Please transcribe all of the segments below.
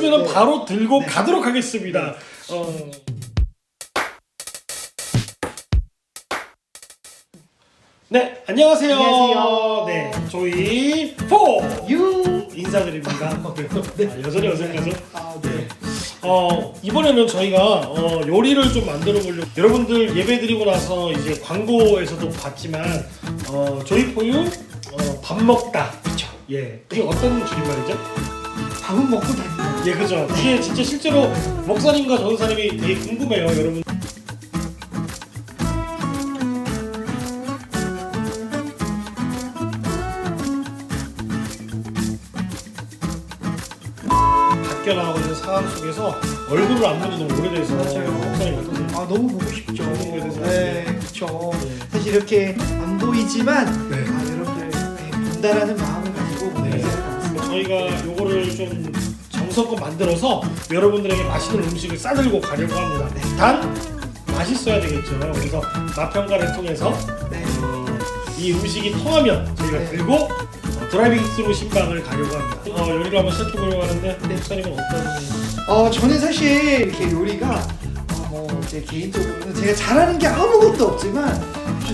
됐으면 네. 바로 들고 가도록 하겠습니다. 어. 네, 안녕하세요. 안녕하세요. 네, 저희 포 유. 인사드립니다. 아, 여전히 어색하죠? 아 네. 어, 이번에는 저희가 어, 요리를 좀 만들어 보려고 여러분들 예배 드리고 나서 이제 광고에서도 봤지만 어, 저희 포유 어, 밥 먹다. 그렇죠. 예. 이게 어떤 줄임말이죠? 밥은 먹고 다닌다. 예, 그죠. 이게 진짜 실제로 목사님과 전사님이 되게 궁금해요, 여러분. 바뀌어 나가고 있는 상황 속에서 얼굴을 안 보는 지 너무 오래돼서 맞아요. 목사님 어떠세요? 아 너무 보고 싶죠. 너무 오래돼서 네, 그렇죠. 네. 사실 이렇게 안 보이지만 네. 아, 여러분들 네, 본다라는 마음을 가지고 네. 나눴습니다. 저희가 요거를 좀 정성껏 만들어서 여러분들에게 맛있는 음식을 싸들고 가려고 합니다. 단 맛있어야 되겠죠. 그래서 맛평가를 통해서 네. 이 음식이 통하면 저희가 네. 들고 어, 드라이빙 스루 신방을 가려고 합니다. 어, 요리를 한번 시작해 보려고 하는데 네. 목사님은 어떤? 어 저는 사실 이렇게 요리가 어, 뭐제 개인적으로는 제가 잘하는 게 아무것도 없지만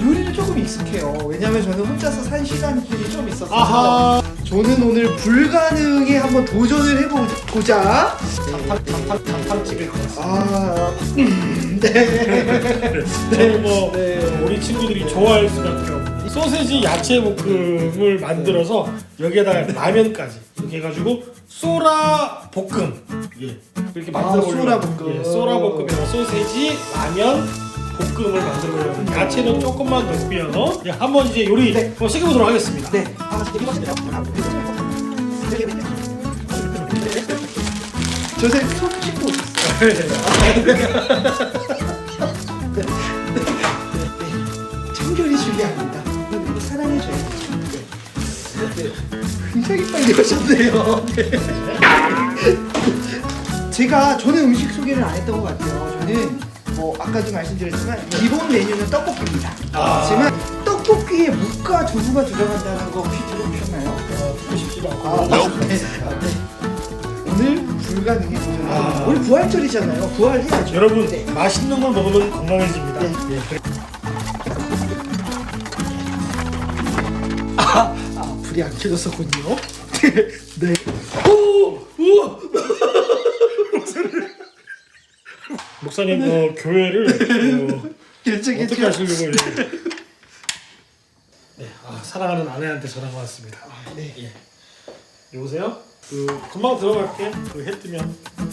요리는 조금 익숙해요. 왜냐면 저는 혼자서 산 시간들이 좀 있었어서 아하. 저는 오늘 불가능에 한번 도전을 해보자. 같습니다. 아, 음, 네. 저는 뭐 네. 우리 친구들이 좋아할 수밖에 없는 소세지 야채 볶음을 만들어서 여기에다가 라면까지 이렇게 해가지고 소라 볶음 예 이렇게 아, 만들어 소라 보려고. 볶음. 예, 소라 볶음에다 소세지 라면 볶음을 만들어 보려고 야채는 조금만 넣고요 예, 한번 이제 요리 네. 한번 시켜 보도록 하겠습니다 네. 아, 되게 맛있네요. 저 선생님 손 씻고 오셨어요. 네. 청결이 중요합니다. 이거 사랑해줘야죠. 네. 네. 굉장히 빨리 오셨네요. 네. 제가 저는 음식 소개를 안 했던 것 같아요. 저는 뭐 아까도 말씀드렸지만 기본 메뉴는 떡볶이입니다. 아. 하지만 떡볶이에 묵과 두부가 들어간다는 거 혹시 들어보셨나요? 어, 듣고 싶지도 않고 아, 네. 아, 네. 오늘 불가능해 도전을 아. 오늘 부활절이잖아요. 부활해야죠. 여러분 네. 맛있는 걸 먹으면 건강해집니다 네. 예. 아, 불이 안 켜졌었군요. 네. 오! 우와! 목사님 어, 교회를 어, 일찍 어떻게 하시려고 이렇게. 네, 아, 사랑하는 아내한테 전화가 왔습니다. 네. 예. 여보세요? 그 금방 들어갈게. 그해 뜨면.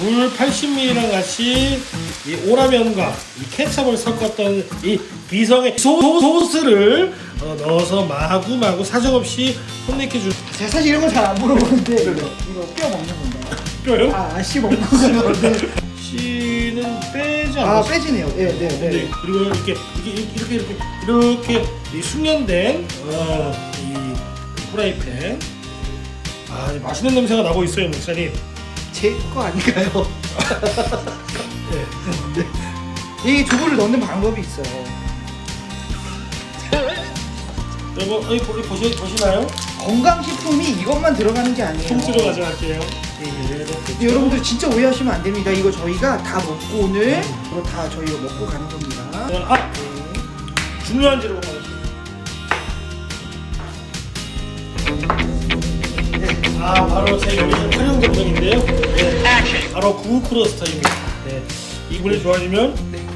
물 80ml랑 같이 이 오라면과 이 케첩을 섞었던 이 비성의 소, 소스를 어, 넣어서 마구마구 사정없이 혼내켜 줄 제가 사실 이런 거잘안 물어보는데 이거 뼈 먹는 건가요? 뼈요? 아, 아, 씨 먹는 거요. 네. 씨는 빼지 아, 않았어요. 빼지네요. 네, 네, 네. 네. 그리고 이렇게 이렇게 이렇게 이렇게 이렇게 이 숙련된 어, 이 프라이팬 아 맛있는 냄새가 나고 있어요 목사님. 제거 아닌가요? 네. 이 두부를 넣는 방법이 있어요. 여러분 여기 보- 보시 보시나요? 건강식품이 이것만 들어가는 게 아니에요. 통째로 가져갈게요. 근데 여러분들 진짜 오해하시면 안 됩니다. 이거 저희가 다 먹고 오늘 이거 다 저희가 먹고 가는 겁니다. 아 중요한 재료가 바로 네. 아 바로 제 요리는 활용 정성인데요. 네. 바로 구우 크로스터입니다. 네. 이분이 좋아지면 네.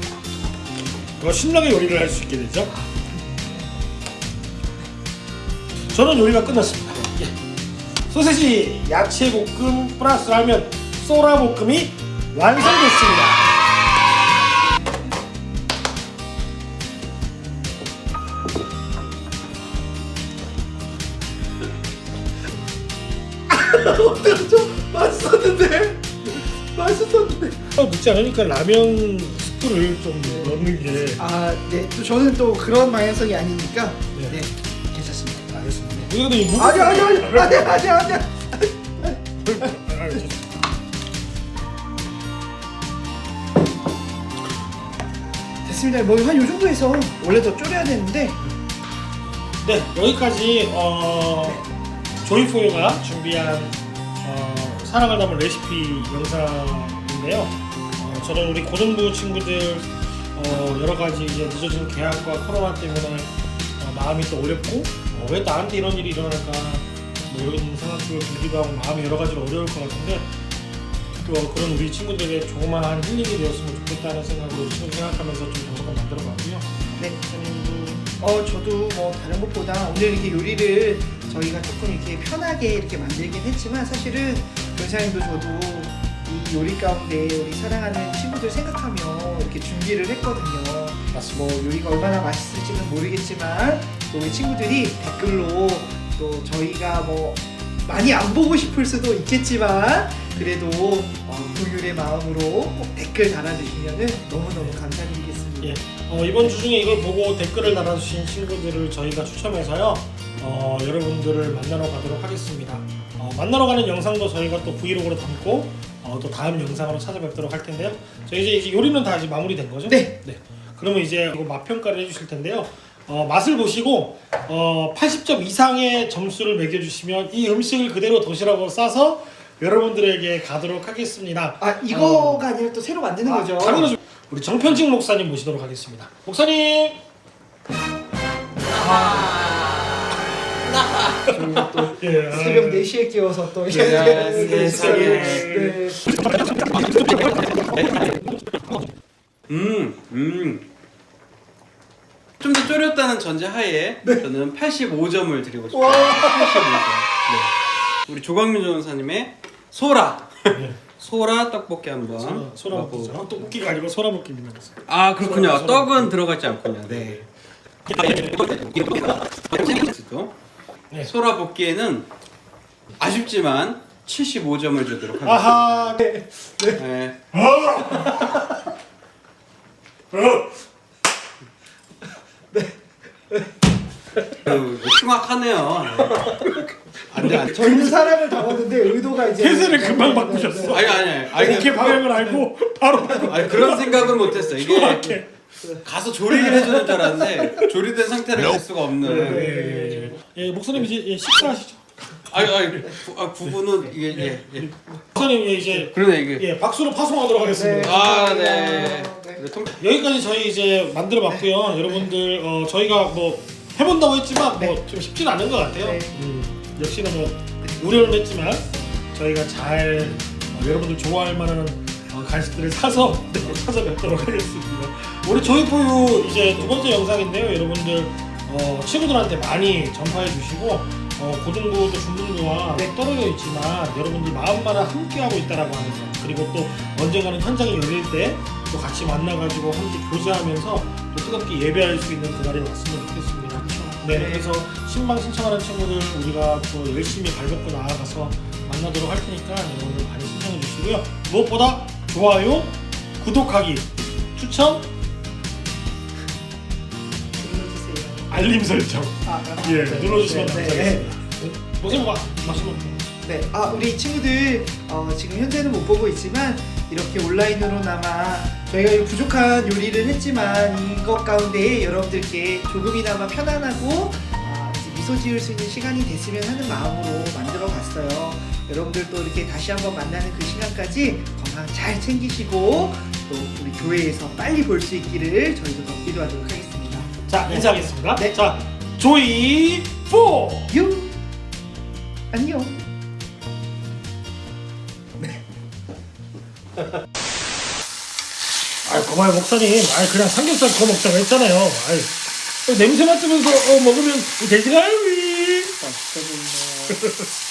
더 신나게 요리를 할 수 있게 되죠. 저는 요리가 끝났습니다. 예. 소세지 야채 볶음 플러스 라면 소라 볶음이 완성됐습니다. 어때죠? 맛있었는데 맛있었는데. 어, 묻지 않으니까 라면 스프를 좀 넣는 게 아, 네. 또 저는 또 그런 방향성이 아니니까 네. 네, 이 무. 아니 아니 아니 아니 아니 아니. 아. 됐습니다. 뭐 한 요 정도에서 원래 더 졸여야 되는데 네 여기까지 어, 조이포유가 준비한 어, 사랑을 담은 레시피 영상인데요. 어, 저는 우리 고등부 친구들 어, 여러 가지 이제 늦어진 계약과 코로나 때문에 어, 마음이 또 어렵고 어, 왜 나한테 이런 일이 일어날까 뭐 이런 생각도 들기도 하고 마음이 여러 가지로 어려울 것 같은데 또 그런 우리 친구들에게 조그마한 힐링이 되었으면 좋겠다는 생각으로 지금 생각하면서 좀 영상을 만들어 봤고요. 네, 선생님도 어 저도 뭐 다른 것보다 오늘 이렇게 요리를 저희가 조금 이렇게 편하게 이렇게 만들긴 했지만 사실은 변사님도 저도 이 요리 가운데 우리 사랑하는 친구들 생각하며 이렇게 준비를 했거든요. 뭐 요리가 얼마나 맛있을지는 모르겠지만 또 우리 친구들이 댓글로 또 저희가 뭐 많이 안 보고 싶을 수도 있겠지만 그래도 어, 동율의 마음으로 꼭 댓글 달아주시면은 너무너무 감사드리겠습니다. 예. 어, 이번 주 중에 이걸 보고 댓글을 달아주신 친구들을 저희가 추첨해서요. 어, 여러분들을 만나러 가도록 하겠습니다. 어, 만나러 가는 영상도 저희가 또 브이로그로 담고 어, 또 다음 영상으로 찾아뵙도록 할 텐데요. 저희 이제, 이제 요리는 다 이제 마무리된 거죠? 네. 그러면 이제 이거 맛 평가를 해주실 텐데요. 어, 맛을 보시고 어, 80점 이상의 점수를 매겨주시면 이 음식을 그대로 도시락으로 싸서 여러분들에게 가도록 하겠습니다. 아 이거가 아니라 또 새로 만드는 아, 거죠? 당연하죠. 우리 정편직 목사님 모시도록 하겠습니다. 목사님. 저희가 또 예. 새벽 4시에 깨워서 또 이렇게 네, 네, 세상에. 네. 음, 음. 좀더 졸였다는 전제 하에 저는 85점을 드리고 싶어요. 85점. 네. 우리 조광민 전사님의 소라. 네. 소라 떡볶이 한번 소라 소라. 먹기죠. 어, 떡볶이가 아니고 소라 먹기입니다. 아 그렇군요. 소라, 소라. 떡은 들어가지 않군요. 네. 네. 소라 볶기에는 아쉽지만 75점을 주도록 하겠습니다. 아하. 네. 네. 그, 흉악하네요. 네. 안 돼, 안 돼. 저희는 사랑을 담았는데 의도가 이제 태세를 네, 금방 네, 바꾸셨어. 네, 네. 아니, 아니, 아니. 아니, 이렇게 방향을 알고 바로 바로 아니, 그런 생각은 못했어. 이게. 가서 조리를 해주는 줄 알았는데, 조리된 상태를 갈 수가 없는. 예, 예, 예. 예, 목사님 이제 예, 식사하시죠. 아니, 아니, 구, 아, 구분은 이게, 예, 예. 목사님 예, 이제 그러네, 이게. 예, 박수로 파송하도록 하겠습니다. 아, 네. 네. 네. 네, 통- 여기까지 저희 이제 만들어 봤고요. 여러분들 어, 저희가 뭐 해본다고 했지만 네. 뭐좀 쉽지는 않은 것 같아요. 네. 음, 역시나 뭐 우려는 했지만 저희가 잘 어, 여러분들 좋아할 만한 어, 간식들을 사서 네, 찾아뵙도록 하겠습니다. 우리 저희포유 이제 두 번째 영상인데요. 여러분들 어, 친구들한테 많이 전파해 주시고 어, 고등부도 중등부와 네. 떨어져 있지만 여러분들 마음만은 함께하고 있다라고 하는 거 그리고 또 언젠가는 현장이 열릴 때 또 같이 만나가지고 함께 교제하면서 또 뜨겁게 예배할 수 있는 그날이 왔으면 좋겠습니다. 네, 네. 그래서 신방 신청하는 친구들 우리가 또 열심히 발벗고 나아가서 만나도록 할 테니까 여러분들 많이 신청해 주시고요. 무엇보다 좋아요, 구독하기, 추천, 알림 설정 아, 아, 예 네, 눌러주시면 네, 네. 감사하겠습니다. 무슨 마 마시면 네, 아 우리 친구들 어, 지금 현재는 못 보고 있지만 이렇게 온라인으로나마 저희가 이 부족한 요리를 했지만 이것 가운데 여러분들께 조금이나마 편안하고 아, 이제 미소 지을 수 있는 시간이 됐으면 하는 마음으로 만들어 봤어요. 여러분들 또 이렇게 다시 한번 만나는 그 시간까지 건강 잘 챙기시고 또 우리 교회에서 빨리 볼 수 있기를 저희도 더 기도하도록 하겠습니다. 자 인사하겠습니다. 네. 자 조이 포. 유 안녕. 아, 고마워요 목사님. 아, 그냥 삼겹살 구워 먹자고 했잖아요. 아이, 냄새 맡으면서 어, 먹으면 되지가요? 맛있어 보이네.